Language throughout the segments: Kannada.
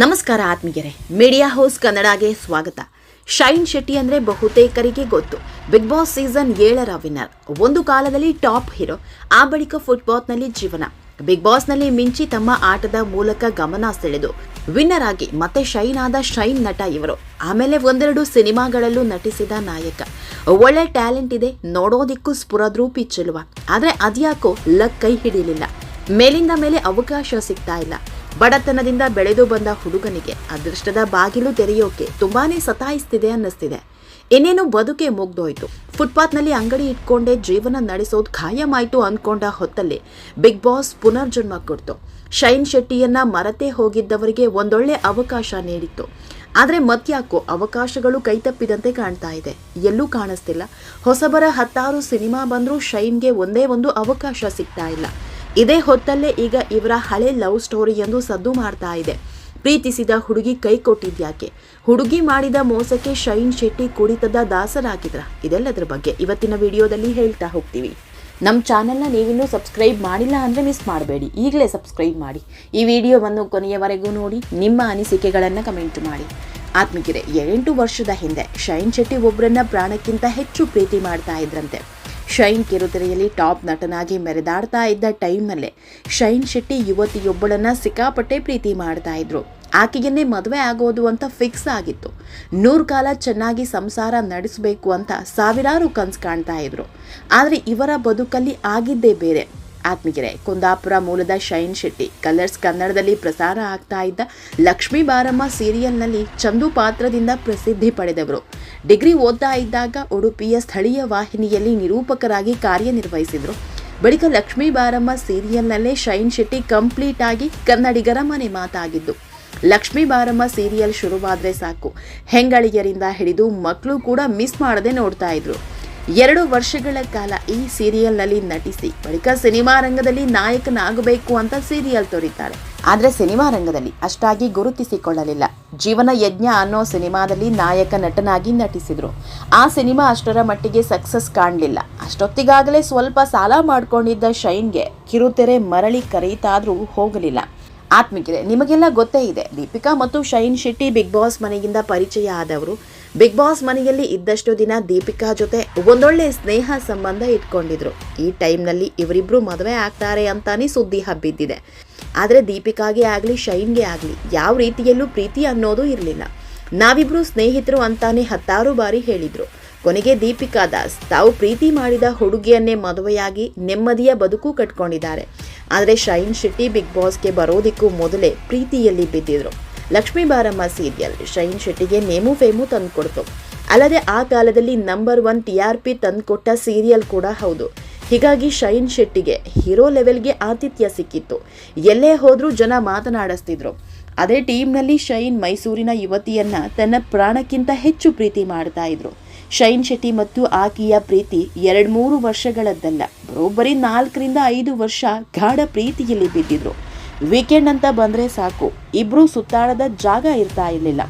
ನಮಸ್ಕಾರ ಆತ್ಮೀಯರೇ ಮೀಡಿಯಾ ಹೌಸ್ ಕನ್ನಡಗೆ ಸ್ವಾಗತ. ಶೈನ್ ಶೆಟ್ಟಿ ಅಂದರೆ ಬಹುತೇಕರಿಗೆ ಗೊತ್ತು. ಬಿಗ್ ಬಾಸ್ ಸೀಸನ್ ಏಳರ ವಿನ್ನರ್ ಒಂದು ಕಾಲದಲ್ಲಿ ಟಾಪ್ ಹೀರೋ ಆ ಬಳಿಕ ಫುಟ್ಬಾಲ್ನಲ್ಲಿ ಜೀವನ. ಬಿಗ್ ಬಾಸ್ನಲ್ಲಿ ಮಿಂಚಿ ತಮ್ಮ ಆಟದ ಮೂಲಕ ಗಮನ ಸೆಳೆದು. ವಿನ್ನರ್ ಆಗಿ ಮತ್ತೆ ಶೈನ್ ಆದ ಶೈನ್ ನಟ ಇವರು. ಆಮೇಲೆ ಒಂದೆರಡು ಸಿನಿಮಾಗಳಲ್ಲೂ ನಟಿಸಿದ ನಾಯಕ. ಒಳ್ಳೆ ಟ್ಯಾಲೆಂಟ್ ಇದೆ, ನೋಡೋದಿಕ್ಕೂ ಸ್ಫುರದ್ರೂಪಿ ಚೆಲುವ. ಆದ್ರೆ ಅದ್ಯಾಕೋ ಲಕ್ ಕೈ ಹಿಡಿಲಿಲ್ಲ. ಮೇಲಿಂದ ಮೇಲೆ ಅವಕಾಶ ಸಿಗ್ತಾ ಇಲ್ಲ. ಬಡತನದಿಂದ ಬೆಳೆದು ಬಂದ ಹುಡುಗನಿಗೆ ಅದೃಷ್ಟದ ಬಾಗಿಲು ತೆರೆಯೋಕೆ ತುಂಬಾನೇ ಸತಾಯಿಸ್ತಿದೆ ಅನ್ನಿಸ್ತಿದೆ. ಇನ್ನೇನು ಬದುಕೆ ಮುಗ್ದೋಯ್ತು. ಫುಟ್ಪಾತ್ನಲ್ಲಿ ಅಂಗಡಿ ಇಟ್ಕೊಂಡೇ ಜೀವನ ನಡೆಸೋದು ಖಾಯಮಾಯಿತು ಅಂದ್ಕೊಂಡ ಹೊತ್ತಲ್ಲಿ ಬಿಗ್ ಬಾಸ್ ಪುನರ್ಜನ್ಮ ಕೊಡ್ತು. ಶೈನ್ ಶೆಟ್ಟಿಯನ್ನ ಮರತೆ ಹೋಗಿದ್ದವರಿಗೆ ಒಂದೊಳ್ಳೆ ಅವಕಾಶ ನೀಡಿತ್ತು. ಆದರೆ ಮತ್ಯಾಕೋ ಅವಕಾಶಗಳು ಕೈತಪ್ಪಿದಂತೆ ಕಾಣ್ತಾ ಇದೆ. ಎಲ್ಲೂ ಕಾಣಿಸ್ತಿಲ್ಲ. ಹೊಸಬರ ಹತ್ತಾರು ಸಿನಿಮಾ ಬಂದರೂ ಶೈನ್ಗೆ ಒಂದೇ ಒಂದು ಅವಕಾಶ ಸಿಗ್ತಾ ಇಲ್ಲ. ಇದೇ ಹೊತ್ತಲ್ಲೇ ಈಗ ಇವರ ಹಳೆ ಲವ್ ಸ್ಟೋರಿ ಎಂದು ಸದ್ದು ಮಾಡ್ತಾ ಇದೆ. ಪ್ರೀತಿಸಿದ ಹುಡುಗಿ ಕೈ ಕೊಟ್ಟಿದ್ಯಾಕೆ? ಹುಡುಗಿ ಮಾಡಿದ ಮೋಸಕ್ಕೆ ಶೈನ್ ಶೆಟ್ಟಿ ಕುಡಿತದ ದಾಸರಾಗಿದ್ರ ಇದೆಲ್ಲದರ ಬಗ್ಗೆ ಇವತ್ತಿನ ವಿಡಿಯೋದಲ್ಲಿ ಹೇಳ್ತಾ ಹೋಗ್ತೀವಿ. ನಮ್ಮ ಚಾನೆಲ್ನ ನೀವಿನ್ನೂ ಸಬ್ಸ್ಕ್ರೈಬ್ ಮಾಡಿಲ್ಲ ಅಂದರೆ ಮಿಸ್ ಮಾಡಬೇಡಿ. ಈಗಲೇ ಸಬ್ಸ್ಕ್ರೈಬ್ ಮಾಡಿ. ಈ ವಿಡಿಯೋವನ್ನು ಕೊನೆಯವರೆಗೂ ನೋಡಿ, ನಿಮ್ಮ ಅನಿಸಿಕೆಗಳನ್ನು ಕಮೆಂಟ್ ಮಾಡಿ. ಆತ್ಮಕಿರೆ, ಎಂಟು ವರ್ಷದ ಹಿಂದೆ ಶೈನ್ ಶೆಟ್ಟಿ ಒಬ್ಬರನ್ನ ಪ್ರಾಣಕ್ಕಿಂತ ಹೆಚ್ಚು ಪ್ರೀತಿ ಮಾಡ್ತಾ ಇದ್ರಂತೆ. ಶೈನ್ ಕಿರುತೆರೆಯಲ್ಲಿ ಟಾಪ್ ನಟನಾಗಿ ಮೆರೆದಾಡ್ತಾ ಇದ್ದ ಟೈಮ್ನಲ್ಲೇ ಶೈನ್ ಶೆಟ್ಟಿ ಯುವತಿಯೊಬ್ಬಳನ್ನ ಸಿಕ್ಕಾಪಟ್ಟೆ ಪ್ರೀತಿ ಮಾಡ್ತಾ ಇದ್ರು. ಆಕೆಯನ್ನೇ ಮದುವೆ ಆಗೋದು ಅಂತ ಫಿಕ್ಸ್ ಆಗಿತ್ತು. ನೂರು ಕಾಲ ಚೆನ್ನಾಗಿ ಸಂಸಾರ ನಡೆಸಬೇಕು ಅಂತ ಸಾವಿರಾರು ಕನ್ಸು ಕಾಣ್ತಾ ಇದ್ರು. ಆದರೆ ಇವರ ಬದುಕಲ್ಲಿ ಆಗಿದ್ದೇ ಬೇರೆ. ಆತ್ಮೀಗೆರೆ ಕುಂದಾಪುರ ಮೂಲದ ಶೈನ್ ಶೆಟ್ಟಿ, ಕಲರ್ಸ್ ಕನ್ನಡದಲ್ಲಿ ಪ್ರಸಾರ ಆಗ್ತಾ ಇದ್ದ ಲಕ್ಷ್ಮೀ ಬಾರಮ್ಮ ಸೀರಿಯಲ್ನಲ್ಲಿ ಚಂದು ಪಾತ್ರದಿಂದ ಪ್ರಸಿದ್ಧಿ ಪಡೆದವರು. ಡಿಗ್ರಿ ಓದ್ತಾ ಇದ್ದಾಗ ಉಡುಪಿಯ ಸ್ಥಳೀಯ ವಾಹಿನಿಯಲ್ಲಿ ನಿರೂಪಕರಾಗಿ ಕಾರ್ಯನಿರ್ವಹಿಸಿದರು. ಬಳಿಕ ಲಕ್ಷ್ಮೀ ಬಾರಮ್ಮ ಸೀರಿಯಲ್ನಲ್ಲೇ ಶೈನ್ ಶೆಟ್ಟಿ ಕಂಪ್ಲೀಟ್ ಆಗಿ ಕನ್ನಡಿಗರ ಮನೆ ಮಾತಾಗಿದ್ದು, ಲಕ್ಷ್ಮೀ ಬಾರಮ್ಮ ಸೀರಿಯಲ್ ಶುರುವಾದ್ರೆ ಸಾಕು. ಹೆಂಗಳಿಯರಿಂದ ಹಿಡಿದು ಮಕ್ಕಳು ಕೂಡ ಮಿಸ್ ಮಾಡದೆ ನೋಡ್ತಾ ಇದ್ರು. ಎರಡು ವರ್ಷಗಳ ಕಾಲ ಈ ಸೀರಿಯಲ್ನಲ್ಲಿ ನಟಿಸಿ, ಬಳಿಕ ಸಿನಿಮಾ ರಂಗದಲ್ಲಿ ನಾಯಕನಾಗಬೇಕು ಅಂತ ಸೀರಿಯಲ್ ತೋರಿದ್ದಾರೆ. ಆದರೆ ಸಿನಿಮಾ ರಂಗದಲ್ಲಿ ಅಷ್ಟಾಗಿ ಗುರುತಿಸಿಕೊಳ್ಳಲಿಲ್ಲ. ಜೀವನ ಯಜ್ಞ ಅನ್ನೋ ಸಿನಿಮಾದಲ್ಲಿ ನಾಯಕ ನಟನಾಗಿ ನಟಿಸಿದ್ರು. ಆ ಸಿನಿಮಾ ಅಷ್ಟರ ಮಟ್ಟಿಗೆ ಸಕ್ಸಸ್ ಕಾಣಲಿಲ್ಲ. ಅಷ್ಟೊತ್ತಿಗಾಗಲೇ ಸ್ವಲ್ಪ ಸಾಲ ಮಾಡ್ಕೊಂಡಿದ್ದ ಶೈನ್ಗೆ ಕಿರುತೆರೆ ಮರಳಿ ಕರೆಯಿತಾದ್ರೂ ಹೋಗಲಿಲ್ಲ. ಆತ್ಮಿಕರೆ, ನಿಮಗೆಲ್ಲ ಗೊತ್ತೇ ಇದೆ, ದೀಪಿಕಾ ಮತ್ತು ಶೈನ್ ಶೆಟ್ಟಿ ಬಿಗ್ ಬಾಸ್ ಮನೆಯಿಂದ ಪರಿಚಯ ಆದವರು ಬಿಗ್ ಬಾಸ್ ಮನೆಯಲ್ಲಿ ಇದ್ದಷ್ಟು ದಿನ ದೀಪಿಕಾ ಜೊತೆ ಒಂದೊಳ್ಳೆ ಸ್ನೇಹ ಸಂಬಂಧ ಇಟ್ಕೊಂಡಿದ್ರು. ಈ ಟೈಮ್ನಲ್ಲಿ ಇವರಿಬ್ರು ಮದುವೆ ಆಗ್ತಾರೆ ಅಂತಾನೆ ಸುದ್ದಿ ಹಬ್ಬಿದ್ದಿದೆ. ಆದರೆ ದೀಪಿಕಾಗೆ ಆಗಲಿ, ಶೈನ್ಗೆ ಆಗಲಿ ಯಾವ ರೀತಿಯಲ್ಲೂ ಪ್ರೀತಿ ಅನ್ನೋದು ಇರಲಿಲ್ಲ. ನಾವಿಬ್ರು ಸ್ನೇಹಿತರು ಅಂತಾನೆ ಹತ್ತಾರು ಬಾರಿ ಹೇಳಿದ್ರು. ಕೊನೆಗೆ ದೀಪಿಕಾ ದಾಸ್ ತಾವು ಪ್ರೀತಿ ಮಾಡಿದ ಹುಡುಗಿಯನ್ನೇ ಮದುವೆಯಾಗಿ ನೆಮ್ಮದಿಯ ಬದುಕು ಕಟ್ಕೊಂಡಿದ್ದಾರೆ. ಆದರೆ ಶೈನ್ ಶೆಟ್ಟಿ ಬಿಗ್ ಬಾಸ್ಗೆ ಬರೋದಕ್ಕೂ ಮೊದಲೇ ಪ್ರೀತಿಯಲ್ಲಿ ಬಿದ್ದಿದ್ರು. ಲಕ್ಷ್ಮೀ ಬಾರಮ್ಮ ಸೀರಿಯಲ್. ಶೈನ್ ಶೆಟ್ಟಿಗೆ ನೇಮು ಫೇಮು ತಂದುಕೊಡ್ತು. ಅಲ್ಲದೆ ಆ ಕಾಲದಲ್ಲಿ number one T R P ತಂದುಕೊಟ್ಟ ಸೀರಿಯಲ್ ಕೂಡ ಹೌದು. ಹೀಗಾಗಿ ಶೈನ್ ಶೆಟ್ಟಿಗೆ ಹೀರೋ ಲೆವೆಲ್ಗೆ ಆತಿಥ್ಯ ಸಿಕ್ಕಿತ್ತು. ಎಲ್ಲೇ ಹೋದರೂ ಜನ ಮಾತನಾಡಿಸ್ತಿದ್ರು. ಅದೇ ಟೀಮ್ನಲ್ಲಿ ಶೈನ್ ಮೈಸೂರಿನ ಯುವತಿಯನ್ನ ತನ್ನ ಪ್ರಾಣಕ್ಕಿಂತ ಹೆಚ್ಚು ಪ್ರೀತಿ ಮಾಡ್ತಾ ಇದ್ರು. ಶೈನ್ ಶೆಟ್ಟಿ ಮತ್ತು ಆಕೆಯ ಪ್ರೀತಿ ಎರಡು ಮೂರು ವರ್ಷಗಳದ್ದಲ್ಲ. ಬರೋಬ್ಬರಿ ನಾಲ್ಕರಿಂದ ಐದು ವರ್ಷ ಗಾಢ ಪ್ರೀತಿಯಲ್ಲಿ ಬಿದ್ದಿದ್ರು. ವೀಕೆಂಡ್ ಅಂತ ಬಂದ್ರೆ ಸಾಕು. ಇಬ್ರು ಸುತ್ತಾಡದ ಜಾಗ ಇರ್ತಾ ಇರಲಿಲ್ಲ.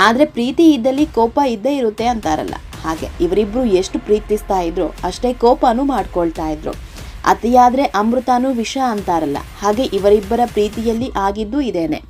ಆದ್ರೆ ಪ್ರೀತಿ ಇದ್ದಲ್ಲಿ ಕೋಪ ಇದ್ದೇ ಇರುತ್ತೆ ಅಂತಾರಲ್ಲ. ಹಾಗೆ ಇವರಿಬ್ರು ಎಷ್ಟು ಪ್ರೀತಿಸ್ತಾ ಇದ್ರು ಅಷ್ಟೇ ಕೋಪನೂ ಮಾಡ್ಕೊಳ್ತಾ ಇದ್ರು. ಅತಿಯಾದ್ರೆ ಅಮೃತನೂ ವಿಷ ಅಂತಾರಲ್ಲ. ಹಾಗೆ ಇವರಿಬ್ಬರ ಪ್ರೀತಿಯಲ್ಲಿ ಆಗಿದ್ದು ಇದೇನೆ.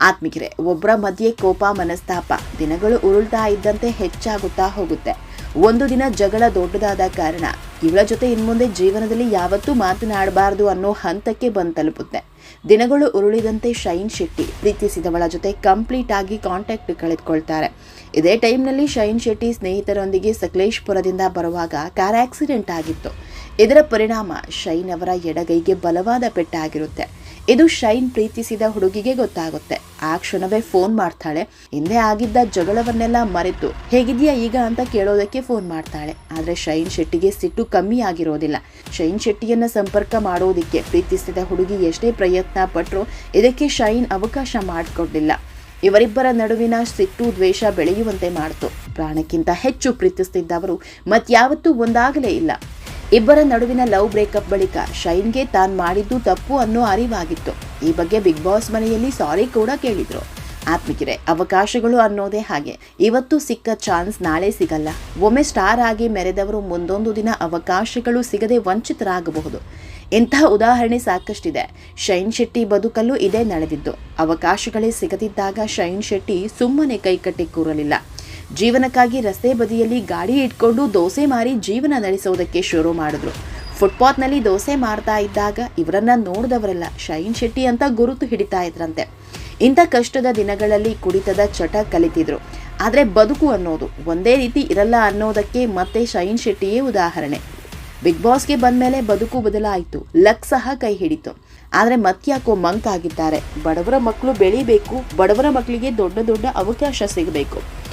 ಆತ್ಮಿಕರೆ ಒಬ್ಬರ ಮಧ್ಯೆ ಕೋಪ ಮನಸ್ತಾಪ ದಿನಗಳು ಉರುಳ್ತಾ ಇದ್ದಂತೆ ಹೆಚ್ಚಾಗುತ್ತಾ ಹೋಗುತ್ತೆ. ಒಂದು ದಿನ ಜಗಳ ದೊಡ್ಡದಾದ ಕಾರಣ ಇವಳ ಜೊತೆ ಇನ್ಮುಂದೆ ಜೀವನದಲ್ಲಿ ಯಾವತ್ತೂ ಮಾತನಾಡಬಾರದು ಅನ್ನೋ ಹಂತಕ್ಕೆ ಬಂದು ತಲುಪುತ್ತೆ. ದಿನಗಳು ಉರುಳಿದಂತೆ ಶೈನ್ ಶೆಟ್ಟಿ ಪ್ರೀತಿಸಿದವಳ ಜೊತೆ ಕಂಪ್ಲೀಟ್ ಆಗಿ ಕಾಂಟ್ಯಾಕ್ಟ್ ಕಳೆದುಕೊಳ್ತಾರೆ. ಇದೇ ಟೈಮ್ನಲ್ಲಿ ಶೈನ್ ಶೆಟ್ಟಿ ಸ್ನೇಹಿತರೊಂದಿಗೆ ಸಕಲೇಶ್ಪುರದಿಂದ ಬರುವಾಗ ಕಾರ್ ಆಕ್ಸಿಡೆಂಟ್ ಆಗಿತ್ತು. ಇದರ ಪರಿಣಾಮ ಶೈನ್ ಅವರ ಎಡಗೈಗೆ ಬಲವಾದ ಪೆಟ್ಟಾಗಿರುತ್ತೆ. ಇದು ಶೈನ್ ಪ್ರೀತಿಸಿದ ಹುಡುಗಿಗೆ ಗೊತ್ತಾಗುತ್ತೆ. ಆ ಕ್ಷಣವೇ ಫೋನ್ ಮಾಡ್ತಾಳೆ. ಹಿಂದೆ ಆಗಿದ್ದ ಜಗಳವನ್ನೆಲ್ಲ ಮರೆತು. ಹೇಗಿದೆಯಾ ಈಗ ಅಂತ ಕೇಳೋದಕ್ಕೆ ಫೋನ್ ಮಾಡ್ತಾಳೆ. ಆದರೆ ಶೈನ್ ಶೆಟ್ಟಿಗೆ ಸಿಟ್ಟು ಕಮ್ಮಿ ಆಗಿರೋದಿಲ್ಲ. ಶೈನ್ ಶೆಟ್ಟಿಯನ್ನ ಸಂಪರ್ಕ ಮಾಡೋದಕ್ಕೆ ಪ್ರೀತಿಸಿದ ಹುಡುಗಿ ಎಷ್ಟೇ ಪ್ರಯತ್ನ ಪಟ್ಟರು ಇದಕ್ಕೆ ಶೈನ್ ಅವಕಾಶ ಮಾಡಿಕೊಡ್ಲಿಲ್ಲ. ಇವರಿಬ್ಬರ ನಡುವಿನ ಸಿಟ್ಟು ದ್ವೇಷ ಬೆಳೆಯುವಂತೆ ಮಾಡಿತು. ಪ್ರಾಣಕ್ಕಿಂತ ಹೆಚ್ಚು ಪ್ರೀತಿಸ್ತಿದ್ದವರು ಮತ್ಯಾವತ್ತೂ ಒಂದಾಗಲೇ ಇಲ್ಲ. ಇಬ್ಬರ ನಡುವಿನ ಲವ್ ಬ್ರೇಕಪ್ ಬಳಿಕ ಶೈನ್ಗೆ ತಾನು ಮಾಡಿದ್ದು ತಪ್ಪು ಅನ್ನೋ ಅರಿವಾಗಿತ್ತು. ಈ ಬಗ್ಗೆ ಬಿಗ್ ಬಾಸ್ ಮನೆಯಲ್ಲಿ ಸಾರಿ ಕೂಡ ಕೇಳಿದ್ರು. ಆತ್ಮಿಕಿರೆ, ಅವಕಾಶಗಳು ಅನ್ನೋದೇ ಹಾಗೆ. ಇವತ್ತು ಸಿಕ್ಕ ಚಾನ್ಸ್ ನಾಳೆ ಸಿಗಲ್ಲ. ಒಮ್ಮೆ ಸ್ಟಾರ್ ಆಗಿ ಮೆರೆದವರು ಮುಂದೊಂದು ದಿನ ಅವಕಾಶಗಳು ಸಿಗದೆ ವಂಚಿತರಾಗಬಹುದು. ಇಂತಹ ಉದಾಹರಣೆ ಸಾಕಷ್ಟಿದೆ. ಶೈನ್ ಶೆಟ್ಟಿ ಬದುಕಲ್ಲೂ ಇದೇ ನಡೆದಿದ್ದು. ಅವಕಾಶಗಳೇ ಸಿಗದಿದ್ದಾಗ ಶೈನ್ ಶೆಟ್ಟಿ ಸುಮ್ಮನೆ ಕೈಕಟ್ಟಿ ಕೂರಲಿಲ್ಲ. ಜೀವನಕ್ಕಾಗಿ ರಸ್ತೆ ಬದಿಯಲ್ಲಿ ಗಾಡಿ ಇಟ್ಕೊಂಡು ದೋಸೆ ಮಾರಿ ಜೀವನ ನಡೆಸೋದಕ್ಕೆ ಶುರು ಮಾಡಿದ್ರು. ಫುಟ್ಪಾತ್ನಲ್ಲಿ ದೋಸೆ ಮಾರ್ತಾ ಇದ್ದಾಗ ಇವರನ್ನ ನೋಡಿದವರೆಲ್ಲ ಶೈನ್ ಶೆಟ್ಟಿ ಅಂತ ಗುರುತು ಹಿಡಿತಾ ಇದ್ರಂತೆ. ಇಂಥ ಕಷ್ಟದ ದಿನಗಳಲ್ಲಿ ಕುಡಿತದ ಚಟ ಕಲಿತಿದ್ರು. ಆದರೆ ಬದುಕು ಅನ್ನೋದು ಒಂದೇ ರೀತಿ ಇರಲ್ಲ ಅನ್ನೋದಕ್ಕೆ ಮತ್ತೆ ಶೈನ್ ಶೆಟ್ಟಿಯೇ ಉದಾಹರಣೆ. ಬಿಗ್ ಬಾಸ್ಗೆ ಬಂದ ಮೇಲೆ ಬದುಕು ಬದಲಾಯಿತು, ಲಕ್ ಸಹ ಕೈ ಹಿಡಿತು. ಆದರೆ ಮತ್ಯಾಕೋ ಮಂಕ್ ಆಗಿದ್ದಾರೆ. ಬಡವರ ಮಕ್ಕಳು ಬೆಳಿಬೇಕು, ಬಡವರ ಮಕ್ಕಳಿಗೆ ದೊಡ್ಡ ದೊಡ್ಡ ಅವಕಾಶ ಸಿಗಬೇಕು.